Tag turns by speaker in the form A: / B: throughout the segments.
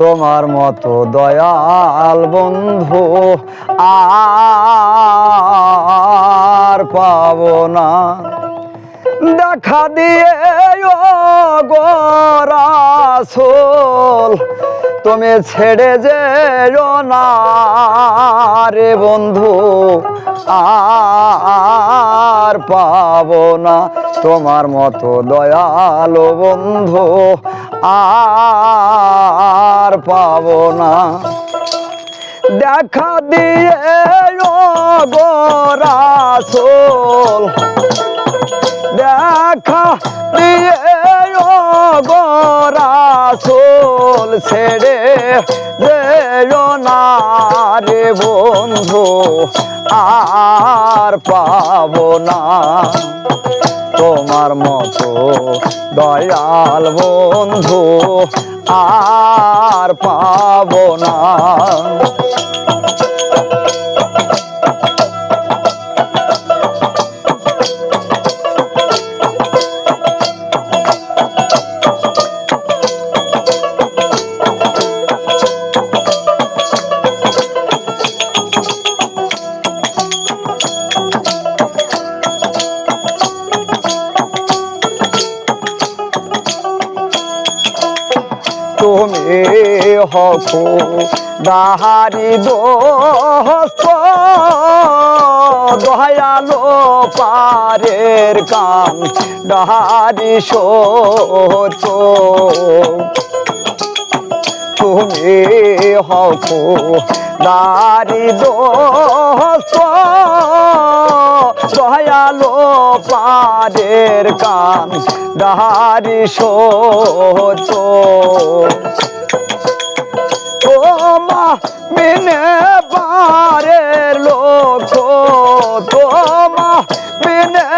A: তোমার মতো দয়াল বন্ধু আর পাবো না। দেখা দিয়ে গোরাসোল তুমি ছেড়ে যে না রে বন্ধু, আর পাবো না। তোমার মতো দয়ালো বন্ধু আর পাবো না। দেখা দিয়ে গোরাসোল দেখা দিয়ে গোরাসোল ছেড়ে না রে বন্ধু, আর পাবো না। তোমার মতো দয়াল বন্ধু আর পাবো না। হকু দাহারি দোস্ত, দয়ালো পারের কান ডাহারি সোচ তুমি হকু দারি দোস্ত, দয়ালো পারের কান ডাহারি সোচ মিনে পারের লোক তোমা, মিনে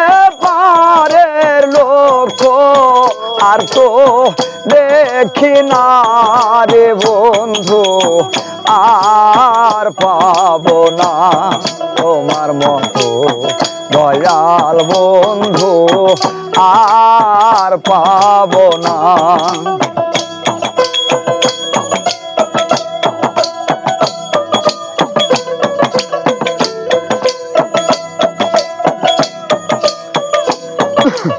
A: পারের লোক আর তো দেখি না রে বন্ধু, আর পাবো না। তোমার মতো দয়াল বন্ধু, আর পাবো না। তোমা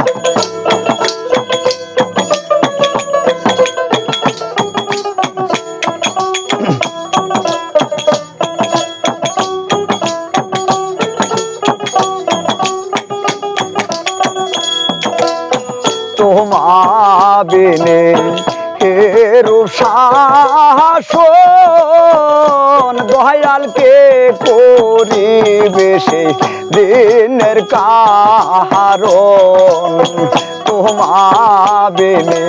A: বিনে হেরু শাসন পরিবেশে দিনের কারণ তোমা বিনে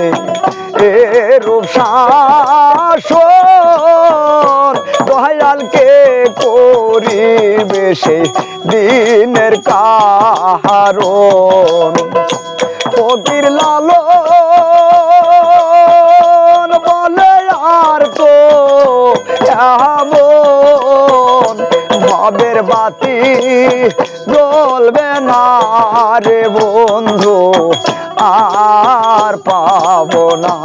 A: হেরু শাসন। দয়ালকে পরিবেশে দিনের কারণ বাতি জ্বলবে না রে বন্ধু, আর পাব না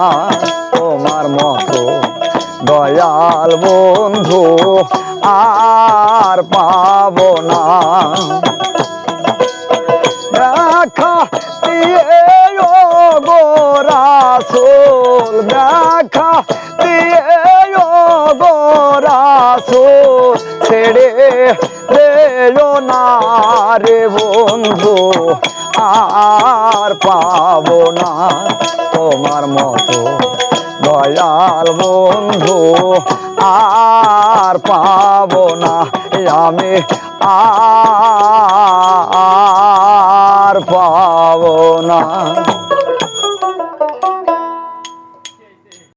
A: তোমার মতো দয়াল বন্ধু, আর পাব না। দেখা দিয়ে গোরাসোল দেখা দিয়ে গোরাসোল ছেড়ে রেলো না রে বন্ধু, আর পাবো না। তোমার মতো দয়াল বন্ধু আর পাবো না। আমি আর পাবো না।